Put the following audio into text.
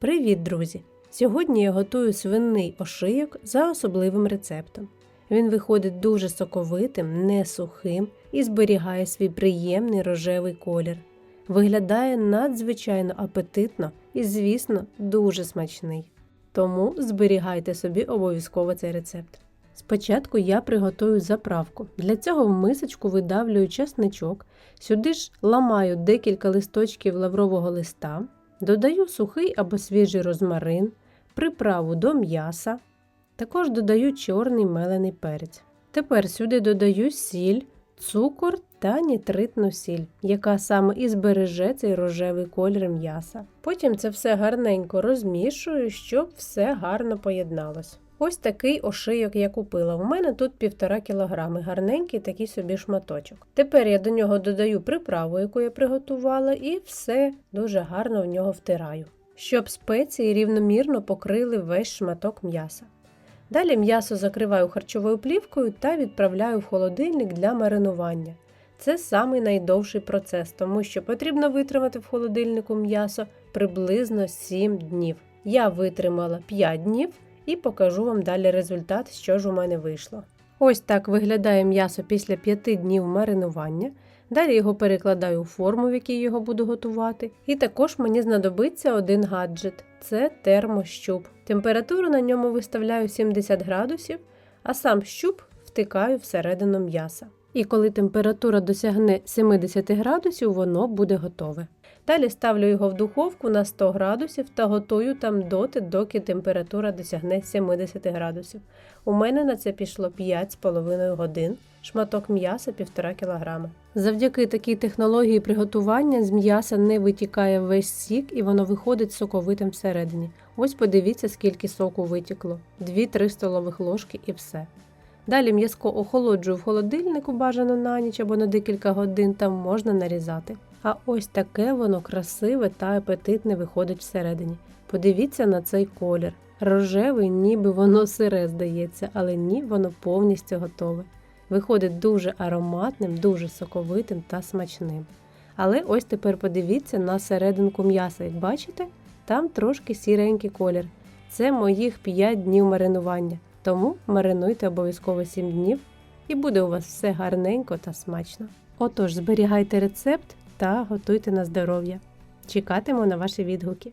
Привіт, друзі! Сьогодні я готую свинний ошийок за особливим рецептом. Він виходить дуже соковитим, не сухим і зберігає свій приємний рожевий колір. Виглядає надзвичайно апетитно і, звісно, дуже смачний. Тому зберігайте собі обов'язково цей рецепт. Спочатку я приготую заправку. Для цього в мисочку видавлюю чесничок, сюди ж ламаю декілька листочків лаврового листа, додаю сухий або свіжий розмарин, приправу до м'яса, також додаю чорний мелений перець. Тепер сюди додаю сіль, цукор та нітритну сіль, яка саме і збереже цей рожевий колір м'яса. Потім це все гарненько розмішую, щоб все гарно поєдналось. Ось такий ошийок я купила. У мене тут півтора кілограми, гарненький такий собі шматочок. Тепер я до нього додаю приправу, яку я приготувала, і все дуже гарно в нього втираю, щоб спеції рівномірно покрили весь шматок м'яса. Далі м'ясо закриваю харчовою плівкою та відправляю в холодильник для маринування. Це самий найдовший процес, тому що потрібно витримати в холодильнику м'ясо приблизно 7 днів. Я витримала 5 днів і покажу вам далі результат, що ж у мене вийшло. Ось так виглядає м'ясо після 5 днів маринування. Далі його перекладаю у форму, в якій його буду готувати. І також мені знадобиться один гаджет це термощуп. Температуру на ньому виставляю 70 градусів, а сам щуп втикаю всередину м'яса. І коли температура досягне 70 градусів, воно буде готове. Далі ставлю його в духовку на 100 градусів та готую там доти, доки температура досягне 70 градусів. У мене на це пішло 5,5 годин, шматок м'яса 1,5 кг. Завдяки такій технології приготування з м'яса не витікає весь сік і воно виходить соковитим всередині. Ось подивіться, скільки соку витікло: 2-3 столових ложки і все. Далі м'язко охолоджую в холодильнику бажано на ніч або на декілька годин, там можна нарізати. А ось таке воно красиве та апетитне виходить всередині. Подивіться на цей колір. Рожевий, ніби воно сире здається, але ні, воно повністю готове. Виходить дуже ароматним, дуже соковитим та смачним. Але ось тепер подивіться на серединку м'яса. Як бачите, там трошки сіренький колір. Це моїх 5 днів маринування. Тому маринуйте обов'язково 7 днів і буде у вас все гарненько та смачно. Отож, зберігайте рецепт та готуйте на здоров'я. Чекатиму на ваші відгуки.